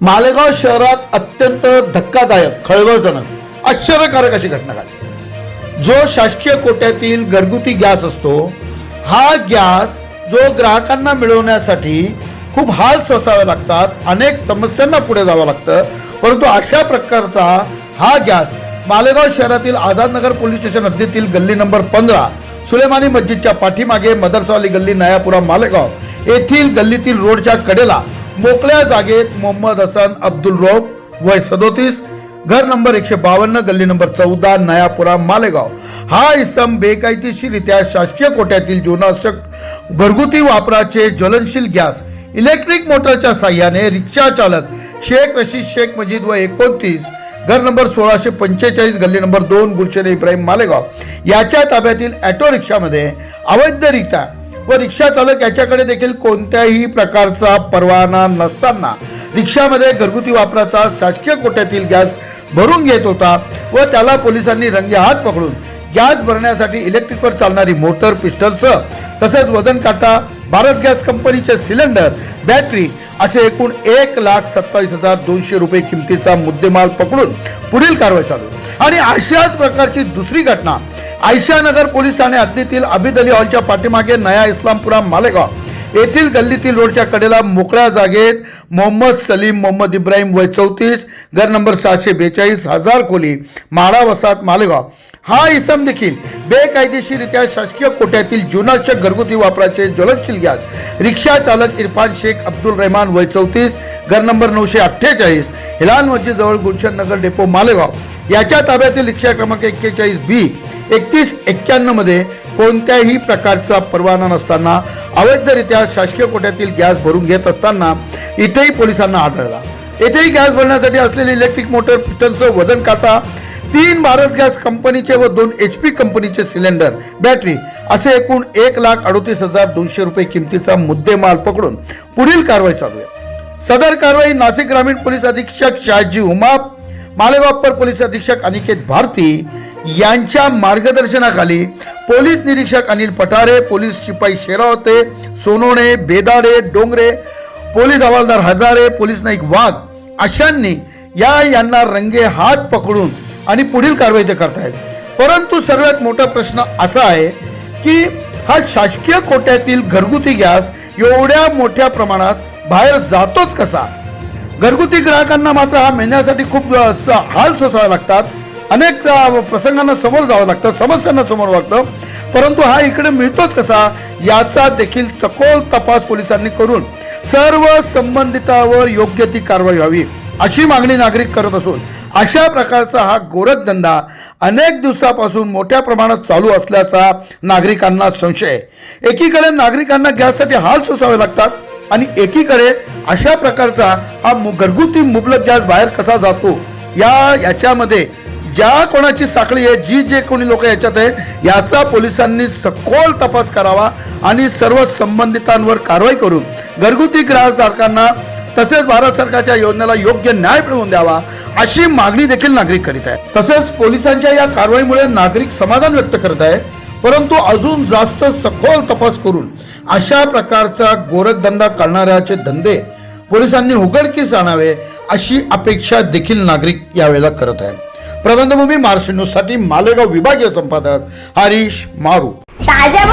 मालेगाव शहरात अत्यंत धक्कादायक खळबळजनक आश्चर्यकारक अशी घटना घडली. जो शासकीय कोट्यातील घरगुती गॅस असतो हा गॅस जो ग्राहकांना मिळवण्यासाठी खूप हाल सोसावे लागतात अनेक समस्यांना पुढे जावं लागतं परंतु अशा प्रकारचा हा गॅस मालेगाव शहरातील आझादनगर पोलीस स्टेशन हद्दीतील गल्ली नंबर पंधरा सुलेमानी मस्जिदच्या पाठीमागे मदरसावाली गल्ली नयापुरा मालेगाव येथील गल्लीतील रोडच्या कडेला मोकळ्या जागेत मोहम्मद हसन अब्दुल रोब वय सदोतीस घर नंबर एकशे बावन्न गल्ली नंबर चौदा नयापुरा मालेगाव. हा इसम बेकायदेशीररित्या शासकीय कोट्यातील जीवनावश्यक घरगुती वापराचे ज्वलनशील गॅस इलेक्ट्रिक मोटरच्या साह्याने रिक्षा चालक शेख रशीद शेख मजीद व एकोणतीस घर नंबर सोळाशे पंचेचाळीस गल्ली नंबर दोन गुलशन इब्राहिम मालेगाव. याच्या ताब्यातील ॲटो रिक्षामध्ये अवैधरित्या व रिक्षा चालक याच्याकडे देखील कोणत्याही प्रकारचा परवाना नसताना रिक्षामध्ये घरगुती वापराचा शासकीय कोट्यातील गॅस भरून घेत होता व त्याला पोलिसांनी रंगे हात पकडून गॅस भरण्यासाठी इलेक्ट्रिकवर चालणारी मोटर पिस्टलसह तसेच वजन काटा भारत गॅस कंपनीचे सिलेंडर बॅटरी असे एकूण एक लाख सत्तावीस हजार दोनशे रुपये किमतीचा मुद्देमाल पकडून पुढील कारवाई चालू. आणि अशाच प्रकारची दुसरी घटना आयशानगर पोलीस ठाणे हद्दीतील अबिद अली हॉलच्या पाठीमागे नया इस्लामपुरा मालेगाव येथील गल्लीतील रोडच्या कडेला मोकळ्या जागेत मोहम्मद सलीम मोहम्मद इब्राहिम वय चौतीस घर नंबर सहाशे बेचाळीस हजार खोली माळा वसात मालेगाव. हा इसम देखील बेकायदेशीररित्या शासकीय कोट्यातील जीवनावश्यक घरगुती वापराचे ज्वलनशील गॅस. रिक्षा चालक इरफान शेख अब्दुल रहमान वय चौतीस घर नंबर नऊशे अठ्ठेचाळीस हिलाल मस्जिद जवळ गुलशन नगर डेपो मालेगाव. याच्या ताब्यातील रिक्षा क्रमांक एक्केचाळीस बी एकतीस एक्क्याण्णवमध्ये कोणत्याही प्रकारचा परवाना नसताना अवैधरित्या शासकीय कोट्यातील गॅस भरून घेत असताना इथेही पोलिसांना आढळला येथेही गॅस भरण्यासाठी असलेली इलेक्ट्रिक मोटर पिटनसह वजन काटा तीन भारत गॅस कंपनीचे व दोन एच पी कंपनीचे सिलेंडर बॅटरी असे एकूण एक लाख अडोतीस हजार दोनशे रुपये किमतीचा मुद्देमाल पकडून पुढील कारवाई चालू आहे. सदर कारवाई नाशिक ग्रामीण पोलीस अधीक्षक शहाजी उमाप मालेगाव पोलीस अधीक्षक अनिकेत भारती यांच्या मार्गदर्शनाखाली पोलीस निरीक्षक अनिल पठारे पोलीस शिपाई शेरावते सोनोणे बेदाडे डोंगरे पोलीस हवालदार हजारे पोलीस नाईक वाघ अशांनी या यांना रंगे हात पकडून आणि पुढील कारवाई ते करतायत. परंतु सर्वात मोठा प्रश्न असा आहे की हा शासकीय कोट्यातील घरगुती गॅस एवढ्या मोठ्या प्रमाणात बाहेर जातोच कसा? घरगुती ग्राहकांना मात्र हा मिळण्यासाठी खूप हाल सोसावे लागतात. अनेक प्रसंगांना समोर जावं लागतं समस्यांना समोर लागतं परंतु हा इकडे मिळतोच कसा याचा देखील सखोल तपास पोलिसांनी करून सर्व संबंधितावर योग्य ती कारवाई व्हावी अशी मागणी नागरिक करत असून अशा प्रकारचा हा गोरखधंदा अनेक दिवसापासून मोठ्या प्रमाणात चालू असल्याचा नागरिकांना संशय आहे. एकीकडे नागरिकांना गॅससाठी हाल सोसावे लागतात आणि एकीकडे अशा प्रकारचा हा मु- घरगुती मुबलक गॅस बाहेर कसा जातो या याच्यामध्ये ज्या कोणाची साखळी आहे जी जे कोणी लोक याच्यात आहे याचा पोलिसांनी सखोल तपास करावा आणि सर्व संबंधितांवर कारवाई करून घरगुती ग्राहकधारकांना तसेच भारत सरकारच्या योजनेला योग्य न्याय मिळवून द्यावा अशी मागणी देखील नागरिक करीत आहे तसेच पोलिसांच्या या कारवाईमुळे नागरिक समाधान व्यक्त करत आहे परंतु अजून जास्त सखोल तपास करून अशा प्रकारचा गोरखधंदा करणाऱ्याचे धंदे पोलिसांनी उघडकीस आणावे अशी अपेक्षा देखील नागरिक यावेळेला करत आहे प्रबंधभूमी महाराष्ट्र न्यूजसाठी मालेगाव विभागीय संपादक हरीश मारू. ताज्या